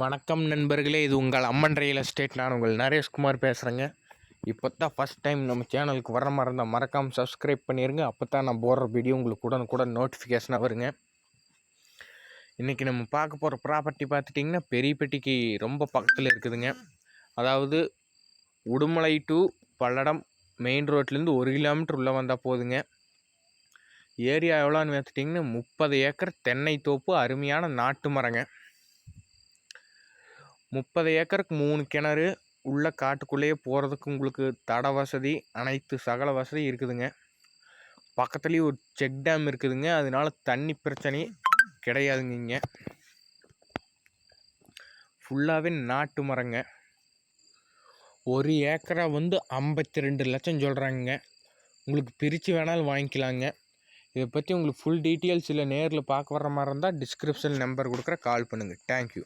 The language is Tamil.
வணக்கம் நண்பர்களே இது உங்கள் அம்மன் ரியல் எஸ்டேட். நான் உங்கள் நரேஷ்குமார் பேசுகிறேங்க இப்போ தான் ஃபஸ்ட் டைம் நம்ம சேனலுக்கு வர மாதிரி இருந்தால் மறக்காமல் சப்ஸ்கிரைப் பண்ணிடுங்க அப்போ தான் நான் போடுற வீடியோ உங்களுக்கு உடனுக்குடன் நோட்டிஃபிகேஷனாக வருங்க. இன்றைக்கி நம்ம பார்க்க போகிற ப்ராப்பர்ட்டி பார்த்துட்டிங்கன்னா பெரியப்பட்டிக்கு ரொம்ப பக்கத்தில் இருக்குதுங்க. அதாவது உடுமலை டு பல்லடம் மெயின் ரோட்லேருந்து ஒரு கிலோமீட்டர் உள்ளே வந்தால் போதுங்க. ஏரியா எவ்வளோன்னு பார்த்துட்டிங்கன்னா முப்பது ஏக்கர் தென்னை தோப்பு அருமையான நாட்டு மரங்க. முப்பது ஏக்கருக்கு மூணு கிணறு உள்ள காட்டுக்குள்ளேயே போகிறதுக்கு உங்களுக்கு தட வசதி அனைத்து சகல வசதி இருக்குதுங்க. பக்கத்துலேயும் ஒரு செக் டேம் இருக்குதுங்க. அதனால தண்ணி பிரச்சனை கிடையாதுங்க இங்கே. ஃபுல்லாகவே நாட்டு மரங்க. ஒரு ஏக்கரை வந்து ஐம்பத்தி ரெண்டு லட்சம் சொல்கிறாங்க உங்களுக்கு பிரித்து வேணாலும் வாங்கிக்கலாங்க. இதை பற்றி உங்களுக்கு ஃபுல் டீட்டெயில்ஸ் இல்லை நேரில் பார்க்க வர்ற மாதிரி இருந்தால் டிஸ்கிரிப்ஷன் நம்பர் கொடுக்குற கால் பண்ணுங்கள் தேங்க்யூ